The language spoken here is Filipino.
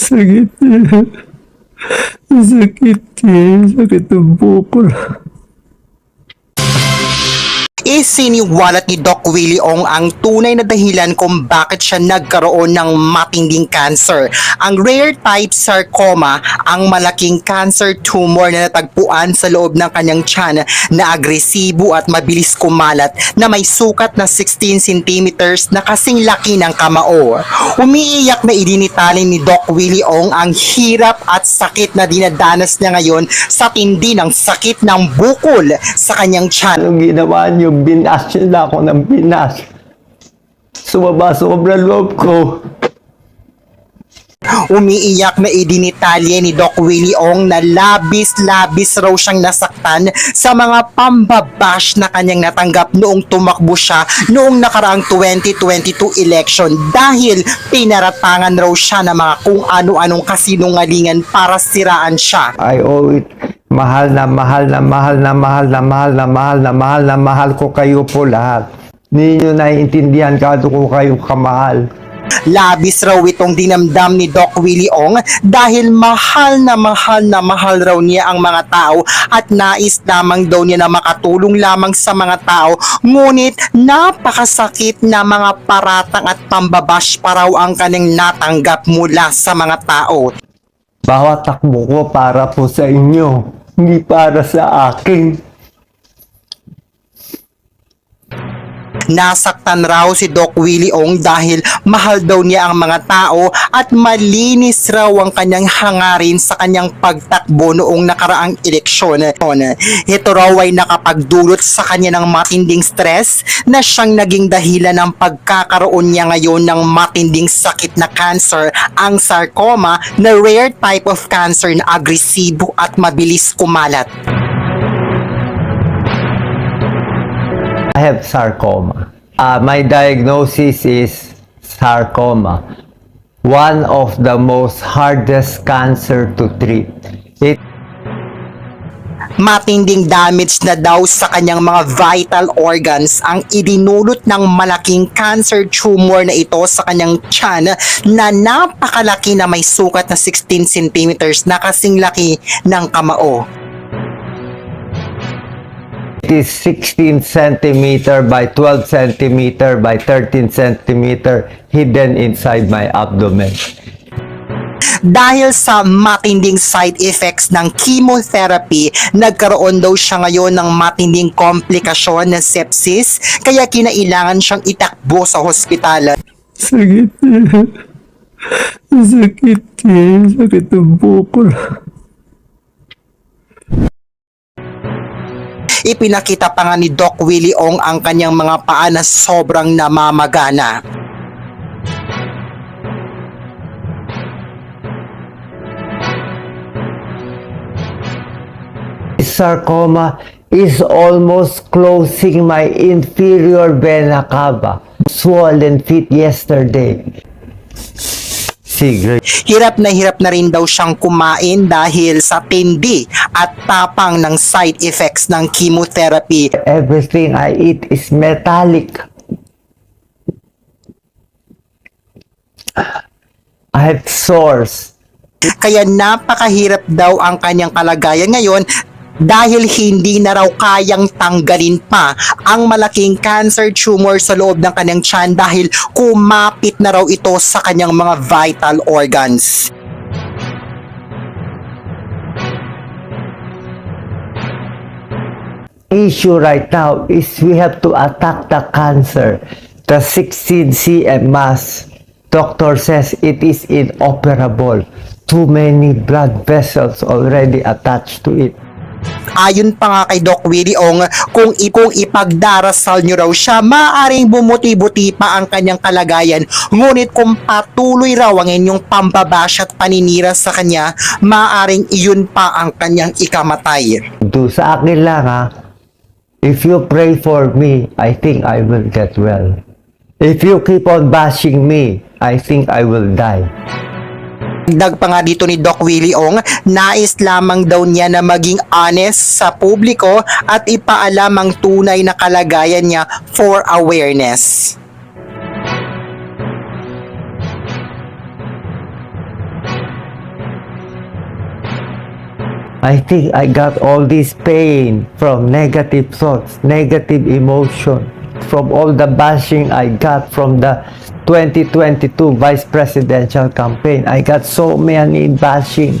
Sakit niya. Sakit niya. Sakit ng bukol. Isiniwalat ni Doc Willie Ong ang tunay na dahilan kung bakit siya nagkaroon ng matinding cancer. Ang rare type sarcoma, ang malaking cancer tumor na natagpuan sa loob ng kanyang tiyan na agresibo at mabilis kumalat na may sukat na 16 centimeters na kasing laki ng kamao. Umiiyak na idinitali ni Doc Willie Ong ang hirap at sakit na dinadanas niya ngayon sa tindi ng sakit ng bukol sa kanyang tiyan. Anong ginawa niyo? Binas niyo na ako ng binas. Sumaba sobrang loob ko. Umiiyak na idinitalye ni Doc Willie Ong na labis-labis raw siyang nasaktan sa mga pambabash na kanyang natanggap noong tumakbo siya noong nakaraang 2022 election dahil pinaratangan raw siya ng mga kung ano-anong kasinungalingan para siraan siya. I owe it. Mahal na mahal na mahal na mahal na mahal na mahal na mahal na mahal ko kayo po lahat. Hindi nyo naiintindihan kado ko kayo kamahal. Labis raw itong dinamdam ni Doc Willie Ong dahil mahal na mahal na mahal raw niya ang mga tao at nais lamang daw niya na makatulong lamang sa mga tao ngunit napakasakit na mga paratang at pambabash pa raw ang kanyang natanggap mula sa mga tao. Bawat takbo ko para po sa inyo, hindi para sa akin. Nasaktan raw si Doc Willie Ong dahil mahal daw niya ang mga tao at malinis raw ang kanyang hangarin sa kanyang pagtakbo noong nakaraang eleksyon. Ito raw ay nakapagdulot sa kanya ng matinding stress na siyang naging dahilan ng pagkakaroon niya ngayon ng matinding sakit na cancer, ang sarcoma na rare type of cancer na agresibo at mabilis kumalat. I have sarcoma. Uh, my diagnosis is sarcoma. One of the most hardest cancer to treat. It matinding damage na daw sa kanyang mga vital organs ang idinulot ng malaking cancer tumor na ito sa kanyang tiyan na napakalaki na may sukat na 16 centimeters na kasing laki ng kamao. It is 16 centimeter by 12 centimeter by 13 centimeter hidden inside my abdomen. Dahil sa matinding side effects ng chemotherapy, nagkaroon daw siya ngayon ng matinding komplikasyon ng sepsis, kaya kinailangan siyang itakbo sa hospital. Sakit niya. Sakit niya. Sakit ng bukol. Ipinakita pa nga ni Doc Willie Ong ang kanyang mga paa na sobrang namamagana. sarcoma is almost closing my inferior vena cava. Swollen feet yesterday. Sigrid. Hirap na hirap na rin daw siyang kumain dahil sa tindi at tapang ng side effects ng chemotherapy. Everything I eat is metallic. I have sores. Kaya napakahirap daw ang kanyang kalagayan ngayon dahil hindi na raw kayang tanggalin pa ang malaking cancer tumor sa loob ng kanyang tiyan dahil kumapit na raw ito sa kanyang mga vital organs. issue right now is we have to attack the cancer. The 16 cm mass, doctor says it is inoperable. Too many blood vessels already attached to it. Ayon pa nga kay Doc Willie Ong, kung, kung ipagdarasal nyo raw siya, maaring bumuti-buti pa ang kanyang kalagayan. Ngunit kung patuloy raw ang inyong pambabash at paninira sa kanya, maaring iyon pa ang kanyang ikamatay. Do sa akin lang ha. If you pray for me, I think I will get well. If you keep on bashing me, I think I will die. Dagdag pa nga dito ni Doc Willie Ong, nais lamang daw niya na maging honest sa publiko at ipaalam ang tunay na kalagayan niya for awareness. I think I got all this pain from negative thoughts, negative emotion, from all the bashing I got from the 2022 vice presidential campaign. I got so many bashing